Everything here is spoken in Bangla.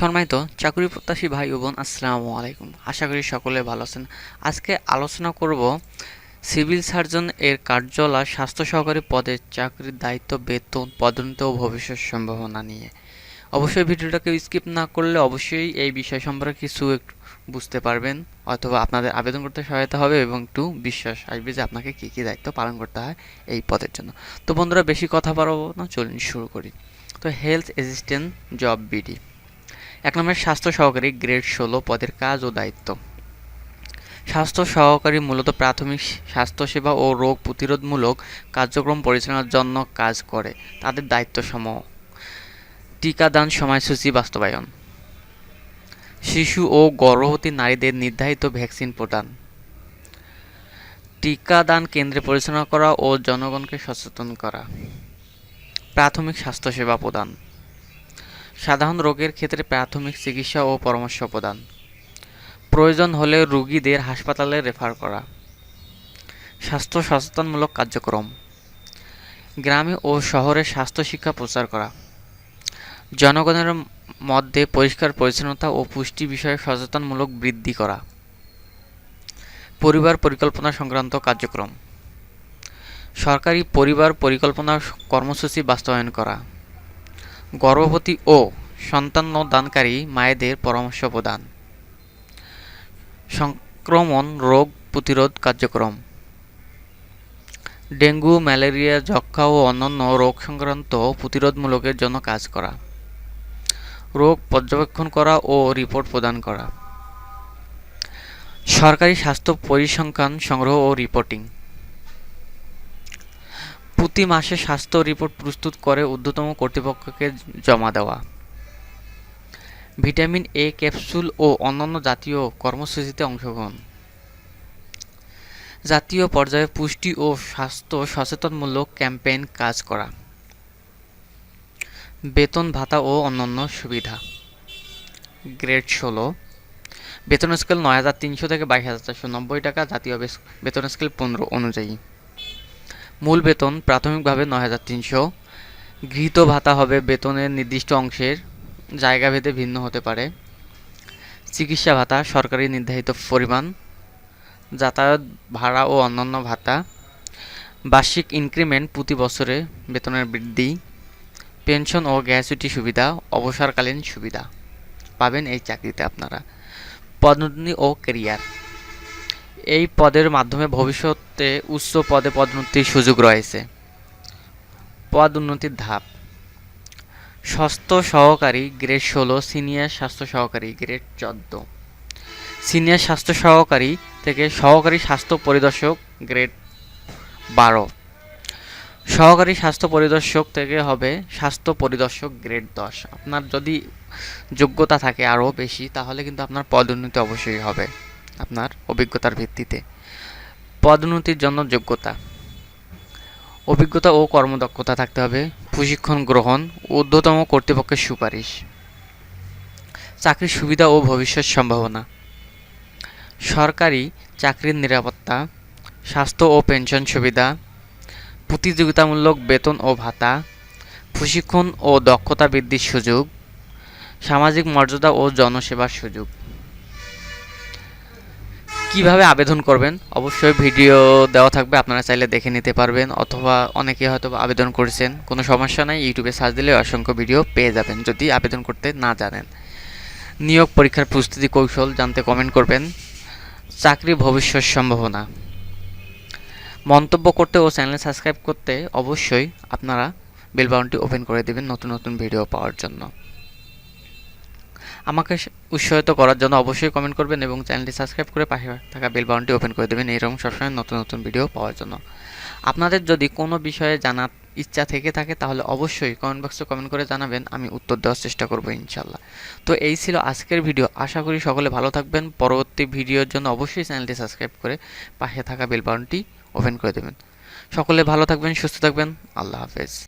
সম্মানিত চাকরি প্রত্যাশী ভাই ও বোন, আসসালামু আলাইকুম। আশা করি সকলে ভালো আছেন। আজকে আলোচনা করব সিভিল সার্জন এর কার্যালয় স্বাস্থ্য সহকারী পদে চাকরির দায়িত্ব, বেতন, পদোন্নতি ও ভবিষ্যৎ সম্ভাবনা নিয়ে। অবশ্যই ভিডিওটাকে স্কিপ না করলে অবশ্যই এই বিষয় সম্পর্কে কিছু একটু বুঝতে পারবেন, অথবা আপনাদের আবেদন করতে সহায়তা হবে এবং একটু বিশ্বাস আসবে যে আপনাকে কী কী দায়িত্ব পালন করতে হয় এই পদের জন্য। তো বন্ধুরা, বেশি কথা বাড়াবো না, চলুন শুরু করি। তো হেলথ অ্যাসিস্ট্যান্ট জব বিডি এক নম্বরে স্বাস্থ্য সহকারী গ্রেড ষোলো পদের কাজ ও দায়িত্ব। স্বাস্থ্য সহকারী মূলত প্রাথমিক স্বাস্থ্যসেবা ও রোগ প্রতিরোধমূলক কার্যক্রম পরিচালনার জন্য কাজ করে। তাদের দায়িত্বসমূহ, টিকাদান সময়সূচি বাস্তবায়ন, শিশু ও গর্ভবতী নারীদের নির্ধারিত ভ্যাকসিন প্রদান, টিকাদান কেন্দ্রে পরিচালনা করা ও জনগণকে সচেতন করা, প্রাথমিক স্বাস্থ্যসেবা প্রদান। সাধারণ রোগের ক্ষেত্রে প্রাথমিক চিকিৎসা ও পরামর্শ প্রদান। প্রয়োজন হলে রোগীদের হাসপাতালে রেফার করা। স্বাস্থ্য সচেতনমূলক কার্যক্রম। গ্রামে ও শহরে স্বাস্থ্য শিক্ষা প্রচার করা। জনগণের মধ্যে পরিষ্কার পরিচ্ছন্নতা ও পুষ্টি বিষয়ে সচেতনমূলক বৃদ্ধি করা। পরিবার পরিকল্পনা সংক্রান্ত কার্যক্রম। সরকারি পরিবার পরিকল্পনা কর্মসূচি বাস্তবায়ন করা। গর্ভবতী ও সন্তান দানকারী মায়েদের পরামর্শ প্রদান। সংক্রমণ রোগ প্রতিরোধ কার্যক্রম। ডেঙ্গু, ম্যালেরিয়া যক্ষা ও অন্যান্য রোগ সংক্রান্ত প্রতিরোধমূলকের জন্য কাজ করা। রোগ পর্যবেক্ষণ করা ও রিপোর্ট প্রদান করা। সরকারি স্বাস্থ্য পরিসংখ্যান সংগ্রহ ও রিপোর্টিং। প্রতি মাসে স্বাস্থ্য রিপোর্ট প্রস্তুত করে ঊর্ধ্বতম কর্তৃপক্ষকে জমা দেওয়া। ভিটামিন এ ক্যাপসুল ও অন্যান্য জাতীয় কর্মসূচিতে অংশগ্রহণ। জাতীয় পর্যায়ে পুষ্টি ও স্বাস্থ্য সচেতনমূলক ক্যাম্পেইন কাজ করা। বেতন, ভাতা ও অন্যান্য সুবিধা। গ্রেড ষোলো। বেতন স্কেল নয় হাজার তিনশো থেকে বাইশ হাজার চারশো নব্বই টাকা, জাতীয় বেতন স্কেল পনেরো অনুযায়ী। মূল বেতন প্রাথমিকভাবে নয় হাজার তিনশো। গৃহীত ভাতা হবে বেতনের নির্দিষ্ট অংশের জায়গাভেদে ভিন্ন হতে পারে। চিকিৎসা ভাতা, সরকারি নির্ধারিত পরিমাণ, যাতায়াত ভাড়া ও অন্যান্য ভাতা। বার্ষিক ইনক্রিমেন্ট প্রতি বছরে বেতনের বৃদ্ধি। পেনশন ও গ্যাসুটি সুবিধা, অবসরকালীন সুবিধা। পাবেন এই চাকরিতে আপনারা। পদোন্নতি ও কেরিয়ার এই পদের মাধ্যমে ভবিষ্যতে উচ্চ পদে পদোন্নতির সুযোগ রয়েছে। পদ উন্নতির ধাপ। স্বাস্থ্য সহকারী গ্রেড ষোলো, সিনিয়র স্বাস্থ্য সহকারী গ্রেড চোদ্দ। সিনিয়র স্বাস্থ্য সহকারী থেকে সহকারী স্বাস্থ্য পরিদর্শক গ্রেড বারো। সহকারী স্বাস্থ্য পরিদর্শক থেকে হবে স্বাস্থ্য পরিদর্শক গ্রেড দশ। আপনার যদি যোগ্যতা থাকে আরও বেশি, তাহলে কিন্তু আপনার পদোন্নতি অবশ্যই হবে। আপনার অভিজ্ঞতার ভিত্তিতে। পদোন্নতির জন্য যোগ্যতা। অভিজ্ঞতা ও কর্মদক্ষতা থাকতে হবে। প্রশিক্ষণ গ্রহণ ঊর্ধ্বতম কর্তৃপক্ষের সুপারিশ। চাকরির সুবিধা ও ভবিষ্যৎ সম্ভাবনা। সরকারি চাকরির নিরাপত্তা, স্বাস্থ্য ও পেনশন সুবিধা, প্রতিযোগিতামূলক বেতন ও ভাতা, প্রশিক্ষণ ও দক্ষতা বৃদ্ধির সুযোগ, সামাজিক মর্যাদা ও জনসেবার সুযোগ। কীভাবে আবেদন করবেন? অবশ্যই ভিডিও দেওয়া থাকবে, আপনারা চাইলে দেখে নিতে পারবেন, অথবা অনেকে হয়তো আবেদন করেছেন, কোনো সমস্যা নাই, ইউটিউবে সার্চ দিলে অসংখ্য ভিডিও পেয়ে যাবেন, যদি আবেদন করতে না জানেন। নিয়োগ পরীক্ষার প্রস্তুতি কৌশল জানতে কমেন্ট করবেন। চাকরি ভবিষ্যৎ সম্ভাবনা। মন্তব্য করতে ও চ্যানেল সাবস্ক্রাইব করতে অবশ্যই আপনারা বেল বাটনটি ওপেন করে দেবেন নতুন নতুন ভিডিও পাওয়ার জন্য। আমাকে উৎসাহিত করার জন্য অবশ্যই কমেন্ট করবেন এবং চ্যানেলটি সাবস্ক্রাইব করে পাশে থাকা বেল বাটনটি ওপেন করে দেবেন। এরকম সবসময় নতুন নতুন ভিডিও পাওয়ার জন্য। আপনাদের যদি কোনো বিষয়ে জানার ইচ্ছা থেকে থাকে, তাহলে অবশ্যই কমেন্ট বক্সে কমেন্ট করে জানাবেন। আমি উত্তর দেওয়ার চেষ্টা করব ইনশাল্লাহ তো এই ছিল আজকের ভিডিও আশা করি সকলে ভালো থাকবেন। পরবর্তী ভিডিওর জন্য অবশ্যই চ্যানেলটি সাবস্ক্রাইব করে পাশে থাকা বেল বাটনটি ওপেন করে দেবেন। সকলে ভালো থাকবেন, সুস্থ থাকবেন। আল্লাহ হাফেজ।